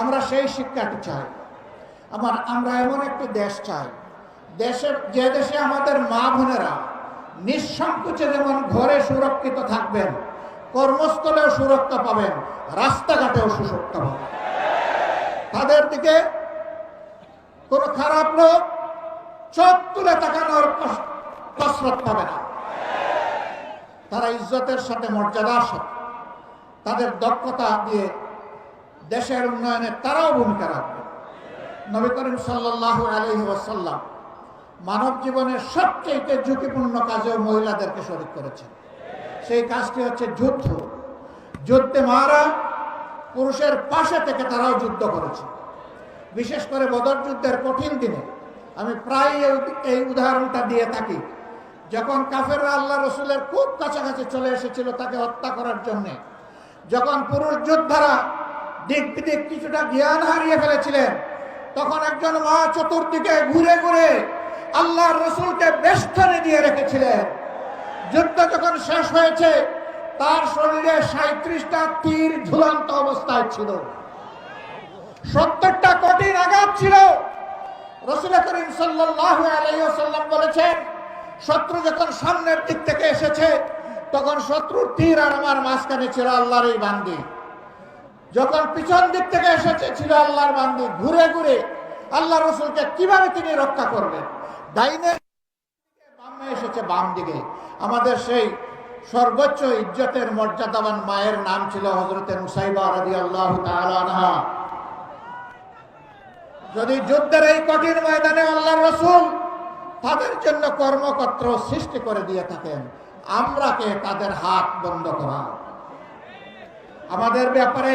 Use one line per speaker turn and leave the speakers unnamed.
আমরা সেই শিক্ষাটি চাই। আমার, আমরা এমন একটি দেশ চাই। দেশের, যে দেশে আমাদের মা বোনেরা নিঃসংকোচে যেমন ঘরে সুরক্ষিত থাকবেন, কর্মস্থলেও সুরক্ষা পাবেন, রাস্তাঘাটেও সুরক্ষা পাবেন। তাদের দিকে কোনো খারাপ লোক চোখ তুলে তাকানোর কসরত পাবে না। তারা ইজ্জতের সাথে, মর্যাদার সাথে তাদের দক্ষতা দিয়ে দেশের উন্নয়নে তারাও ভূমিকা রাখবে। নবী করিম সাল্লাহ আলহি ওয়াসাল্লাম মানব জীবনের সবচেয়ে ঝুঁকিপূর্ণ কাজেও মহিলাদেরকে শরিক করেছেন। সেই কাজটি হচ্ছে যুদ্ধ। যুদ্ধে মারা পুরুষের পাশে থেকে তারাও যুদ্ধ করেছে। বিশেষ করে বদর যুদ্ধের কঠিন দিনে আমি প্রায় এই- উদাহরণটা দিয়ে থাকি। যখন কাফেররা আল্লাহ রসুলের খুব কাছাকাছি চলে এসেছিল তাকে হত্যা করার জন্যে, যখন পুরুষ যোদ্ধারা দিক বিদিক কিছুটা জ্ঞান হারিয়ে ফেলেছিলেন। তখন একজন মা চতুর্দিকে ঘুরে ঘুরে আল্লাহ রসুলকে বেষ্টনে দিয়ে রেখেছিলেন। যুদ্ধ যখন শেষ হয়েছে, তার শরীরে সাঁত্রিশটা তীর ঝুলন্ত অবস্থায় ছিল। সত্তরটা কঠিন আঘাত ছিল। রসুল করিম ওয়াসাল্লাম বলেছেন, শত্রু যখন সামনের দিক থেকে এসেছে, তখন শত্রুর তীর আর আমার মাঝখানে ছিল আল্লাহর এই বান্দি। যখন পিছন দিক থেকে এসেছে, ছিল আল্লাহর বান্দি। ঘুরে ঘুরে আল্লাহ রসুলকে কীভাবে তিনি রক্ষা করবেন? ডাইনে এসেছে, বাম দিকে। আমাদের সেই সর্বোচ্চ ইজ্জতের মর্যাদাবান মায়ের নাম ছিল হজরতের মুসাইবা রাদি আল্লাহ যদি যুদ্ধের এই কঠিন ময়দানে আল্লাহ রসুল তাদের জন্য কর্মকর্ত্র সৃষ্টি করে দিয়ে থাকেন আমরাকে তাদের হাত বন্ধ করা? আমাদের ব্যাপারে